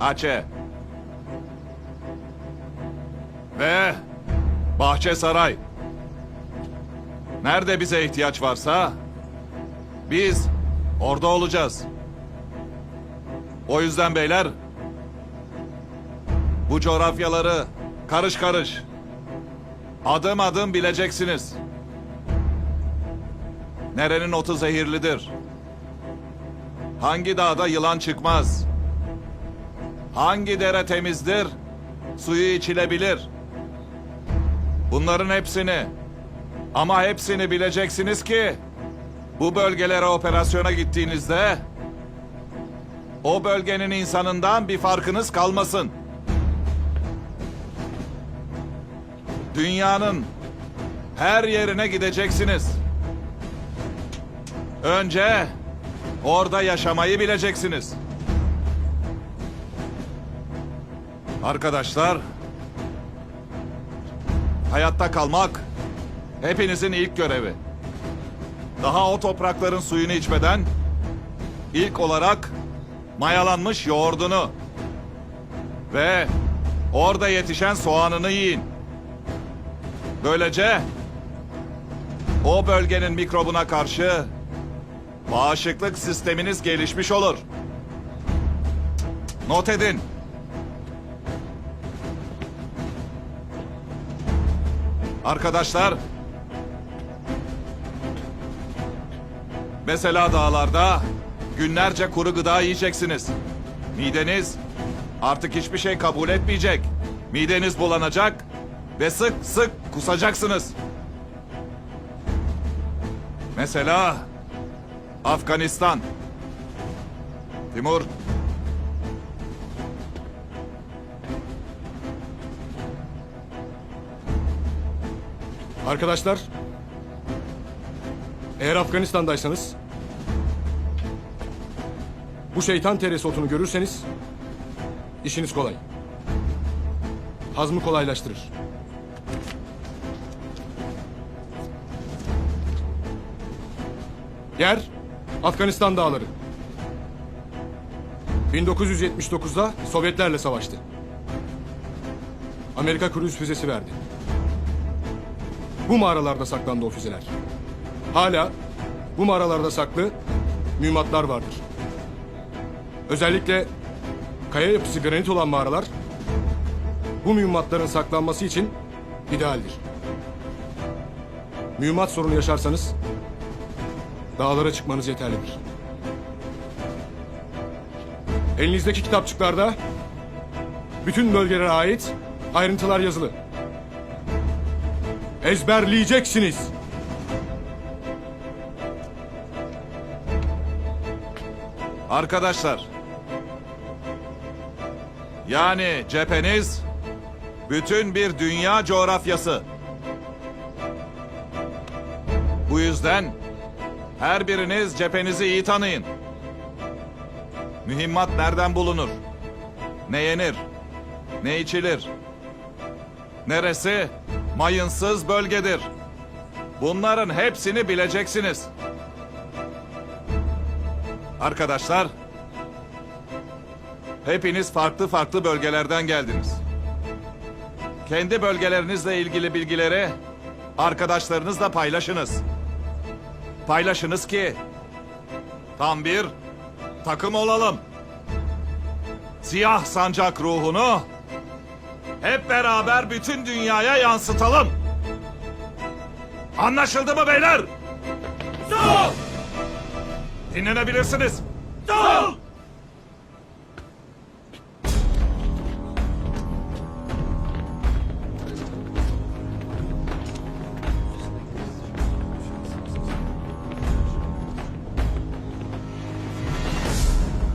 Aceh. Ve Bahçesaray. Nerede bize ihtiyaç varsa biz orada olacağız. O yüzden beyler bu coğrafyaları karış karış adım adım bileceksiniz. Nerenin otu zehirlidir? Hangi dağda yılan çıkmaz? Hangi dere temizdir? Suyu içilebilir. Bunların hepsini ama hepsini bileceksiniz ki bu bölgelere operasyona gittiğinizde o bölgenin insanından bir farkınız kalmasın. Dünyanın her yerine gideceksiniz. Önce orada yaşamayı bileceksiniz. Arkadaşlar, hayatta kalmak hepinizin ilk görevi. Daha o toprakların suyunu içmeden ilk olarak mayalanmış yoğurdunu ve orada yetişen soğanını yiyin. Böylece o bölgenin mikrobuna karşı bağışıklık sisteminiz gelişmiş olur. Not edin. Arkadaşlar, mesela dağlarda günlerce kuru gıda yiyeceksiniz. Mideniz artık hiçbir şey kabul etmeyecek. Mideniz bulanacak ve sık sık kusacaksınız. Mesela Afganistan. Timur. Arkadaşlar, eğer Afganistan'daysanız, bu şeytan teresi otunu görürseniz, işiniz kolay. Hazmı kolaylaştırır. Yer, Afganistan dağları. 1979'da Sovyetlerle savaştı. Amerika kruz füzesi verdi. Bu mağaralarda saklandı o füzeler. Hala bu mağaralarda saklı mühimmatlar vardır. Özellikle kaya yapısı granit olan mağaralar bu mühimmatların saklanması için idealdir. Mühimmat sorunu yaşarsanız dağlara çıkmanız yeterlidir. Elinizdeki kitapçıklarda bütün bölgelere ait ayrıntılar yazılı. Ezberleyeceksiniz. Arkadaşlar. Yani cepheniz bütün bir dünya coğrafyası. Bu yüzden her biriniz cephenizi iyi tanıyın. Mühimmat nereden bulunur? Ne yenir? Ne içilir? Neresi mayınsız bölgedir? Bunların hepsini bileceksiniz. Arkadaşlar, hepiniz farklı farklı bölgelerden geldiniz. Kendi bölgelerinizle ilgili bilgileri arkadaşlarınızla paylaşınız. Paylaşınız ki tam bir takım olalım. Siyah sancak ruhunu hep beraber bütün dünyaya yansıtalım. Anlaşıldı mı beyler? Sol! Dinlenebilirsiniz. Sol!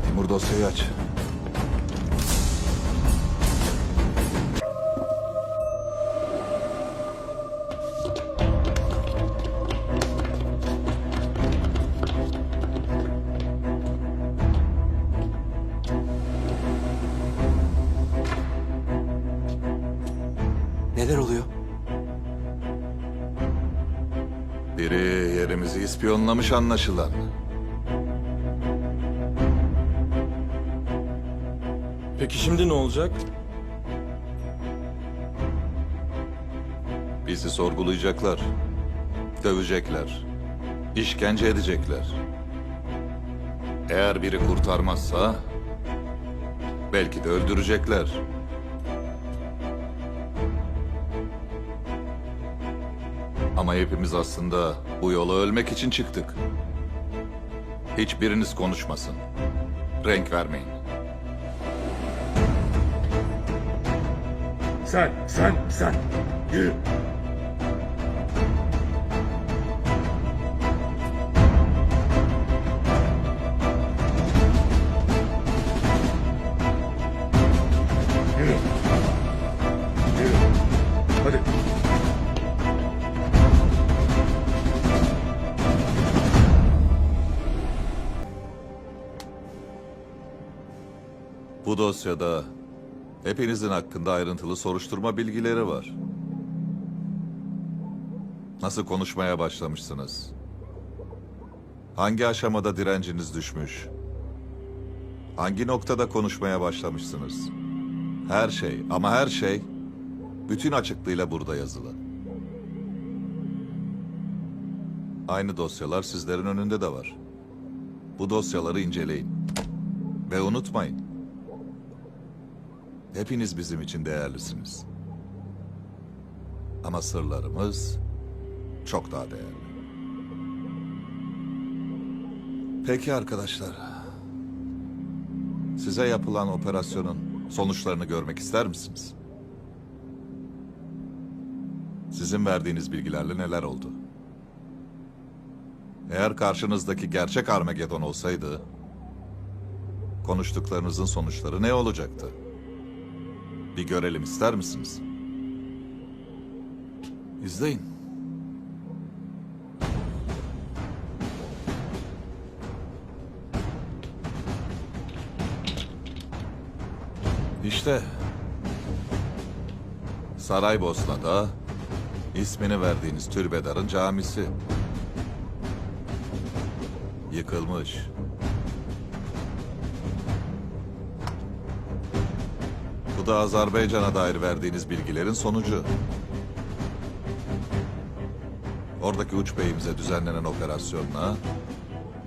Timur dosyayı aç. Neler oluyor? Biri yerimizi ispiyonlamış anlaşılan. Peki şimdi ne olacak? Bizi sorgulayacaklar. Dövecekler. işkence edecekler. Eğer biri kurtarmazsa belki de öldürecekler. Ama hepimiz aslında bu yola ölmek için çıktık. Hiçbiriniz konuşmasın. Renk vermeyin. Sen, sen, sen. Yürü. Bu dosyada hepinizin hakkında ayrıntılı soruşturma bilgileri var. Nasıl konuşmaya başlamışsınız? Hangi aşamada direnciniz düşmüş? Hangi noktada konuşmaya başlamışsınız? Her şey ama her şey bütün açıklığıyla burada yazılı. Aynı dosyalar sizlerin önünde de var. Bu dosyaları inceleyin. Ve unutmayın. Hepiniz bizim için değerlisiniz. Ama sırlarımız çok daha değerli. Peki arkadaşlar. Size yapılan operasyonun sonuçlarını görmek ister misiniz? Sizin verdiğiniz bilgilerle neler oldu? Eğer karşınızdaki gerçek Armageddon olsaydı, konuştuklarınızın sonuçları ne olacaktı? Bir görelim ister misiniz? İzleyin. İşte Saraybosna'da ismini verdiğiniz Türbedar'ın camisi. Yıkılmış. Da Azerbaycan'a dair verdiğiniz bilgilerin sonucu. Oradaki uç beyimize düzenlenen operasyonla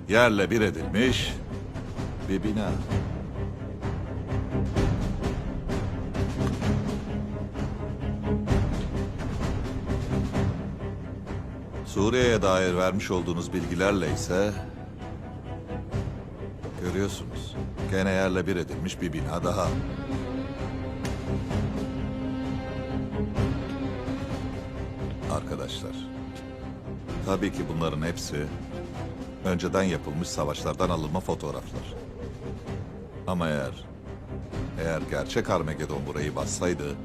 yerle bir edilmiş bir bina. Suriye'ye dair vermiş olduğunuz bilgilerle ise görüyorsunuz gene yerle bir edilmiş bir bina daha. Arkadaşlar, tabii ki bunların hepsi önceden yapılmış savaşlardan alınma fotoğraflar. Ama eğer, eğer gerçek Armageddon burayı bassaydı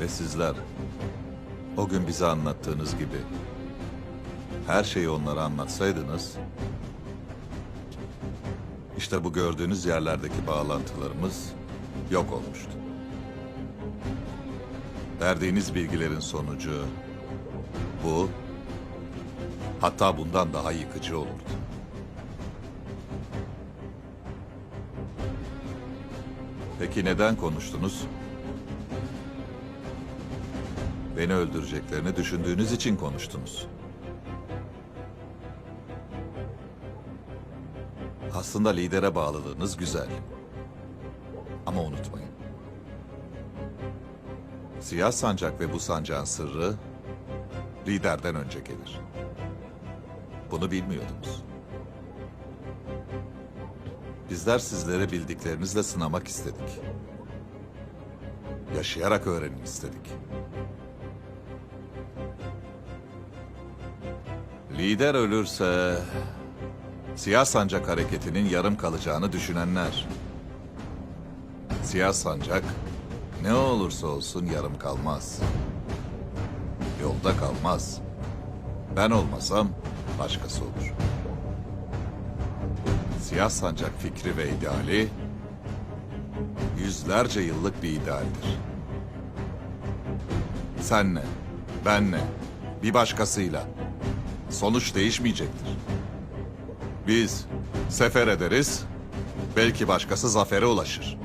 ve sizler o gün bize anlattığınız gibi her şeyi onlara anlatsaydınız, işte bu gördüğünüz yerlerdeki bağlantılarımız yok olmuştu. Verdiğiniz bilgilerin sonucu bu, hatta bundan daha yıkıcı olurdu. Peki neden konuştunuz? Beni öldüreceklerini düşündüğünüz için konuştunuz. Aslında lidere bağlılığınız güzel. Ama unutmayın. Siyah sancak ve bu sancağın sırrı liderden önce gelir. Bunu bilmiyordunuz. Bizler sizlere bildiklerinizle sınamak istedik. Yaşayarak öğrenin istedik. Lider ölürse Siyah Sancak hareketinin yarım kalacağını düşünenler. Siyah Sancak ne olursa olsun yarım kalmaz. Yolda kalmaz. Ben olmasam başkası olur. Siyah Sancak fikri ve ideali yüzlerce yıllık bir idealdir. Senle, benle, bir başkasıyla sonuç değişmeyecektir. Biz sefer ederiz Belki başkası zafere ulaşır.